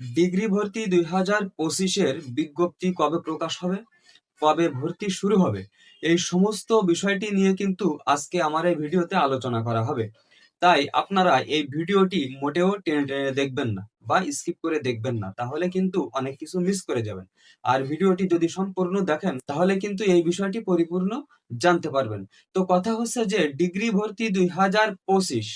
Degree ভর্তি দুই হাজার পঁচিশের বিজ্ঞপ্তি কবে প্রকাশ হবে? কবে ভর্তি শুরু হবে? এই সমস্ত বিষয়টি নিয়ে কিন্তু আজকে আমার এই ভিডিওতে আলোচনা করা হবে। তাই আপনারা এই ভিডিওটি মোটেও টেনে টেনে দেখবেন না বা স্কিপ করে দেখবেন না, তাহলে কিন্তু অনেক কিছু মিস করে যাবেন। আর ভিডিওটি যদি সম্পূর্ণ দেখেন, তাহলে কিন্তু এই বিষয়টি পরিপূর্ণ জানতে পারবেন। তো কথা হচ্ছে যে, ডিগ্রি ভর্তি দুই হাজার পঁচিশ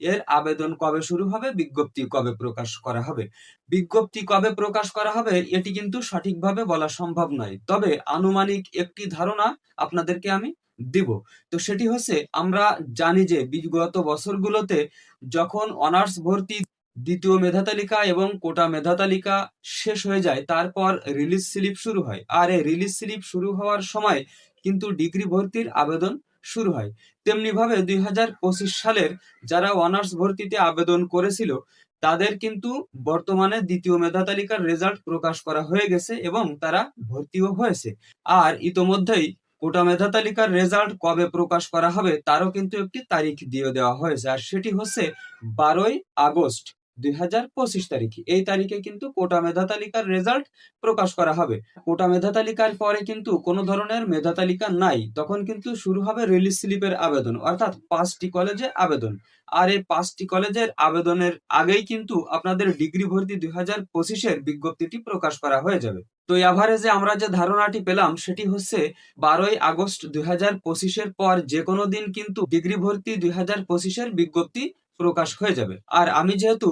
এর আবেদন কবে শুরু হবে? বিজ্ঞপ্তি কবে প্রকাশ করা হবে? বিজ্ঞপ্তি কবে প্রকাশ করা হবে? এটি কিন্তু সঠিকভাবে বলা সম্ভব নয়। তবে আনুমানিক একটি ধারণা আপনাদেরকে আমি দিব। তো সেটি হচ্ছে, আমরা জানি যে বিগত বছরগুলোতে যখন অনার্স ভর্তি দ্বিতীয় মেধা তালিকা এবং কোটা মেধা তালিকা শেষ হয়ে যায়, তারপর রিলিজ স্লিপ শুরু হয়। আর এই রিলিজ স্লিপ শুরু হওয়ার সময় কিন্তু ডিগ্রি ভর্তির আবেদন শুরু হয়। তেমনি ভাবে দুই সালের যারা অনার্স ভর্তিতে আবেদন করেছিল, তাদের কিন্তু বর্তমানে দ্বিতীয় মেধা তালিকার রেজাল্ট প্রকাশ করা হয়ে গেছে এবং তারা ভর্তিও হয়েছে। আর ইতোমধ্যেই কোটা মেধা তালিকার রেজাল্ট কবে প্রকাশ করা হবে, তারও কিন্তু একটি তারিখ দিয়ে দেওয়া হয়েছে। আর সেটি হচ্ছে বারোই আগস্ট। দুই হাজার পঁচিশ তারিখ। এই তারিখে কিন্তু কোটা মেধা তালিকার রেজাল্ট প্রকাশ করা হবে। কোটা মেধা তালিকার পরে কিন্তু কোনো ধরনের মেধা তালিকা নাই। তখন কিন্তু শুরু হবে রিলিজ স্লিপের আবেদন, অর্থাৎ পাঁচটি কলেজে আবেদন। আর এই পাঁচটি কলেজের আবেদনের আগেই কিন্তু আপনাদের ডিগ্রি ভর্তি দুই হাজার পঁচিশের বিজ্ঞপ্তিটি প্রকাশ করা হয়ে যাবে। তো এভারেজে আমরা যে ধারণাটি পেলাম, সেটি হচ্ছে বারোই আগস্ট দুই হাজার পঁচিশের পর যে কোনো দিন কিন্তু ডিগ্রি ভর্তি দুই হাজার পঁচিশের বিজ্ঞপ্তি প্রকাশ হয়ে যাবে। আর আমি যেহেতু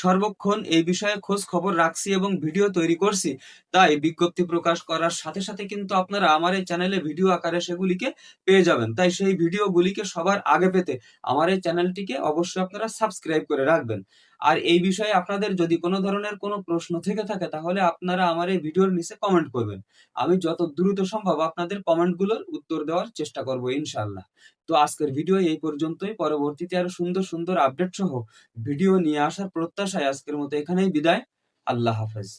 সর্বক্ষণ এই বিষয়ে খোঁজ খবর রাখছি এবং ভিডিও তৈরি করছি, তাই বিজ্ঞপ্তি প্রকাশ করার সাথে সাথে কিন্তু আপনারা আমার এই চ্যানেলে ভিডিও আকারে সেগুলিকে পেয়ে যাবেন। তাই সেই ভিডিওগুলিকে সবার আগে পেতে আমার এই চ্যানেলটিকে অবশ্যই আপনারা সাবস্ক্রাইব করে রাখবেন। আর এই বিষয়ে আপনাদের যদি কোনো ধরনের কোনো প্রশ্ন থেকে থাকে, তাহলে আপনারা আমার এই ভিডিওর নিচে কমেন্ট করবেন। আমি যত দ্রুত সম্ভব আপনাদের কমেন্টগুলোর উত্তর দেওয়ার চেষ্টা করব ইনশাআল্লাহ। তো আজকের ভিডিও এই পর্যন্তই। পরবর্তীতে আরও সুন্দর সুন্দর আপডেট সহ ভিডিও নিয়ে আসার প্রত্যাশায় আজকের মতো এখানেই বিদায়। আল্লাহ হাফেজ।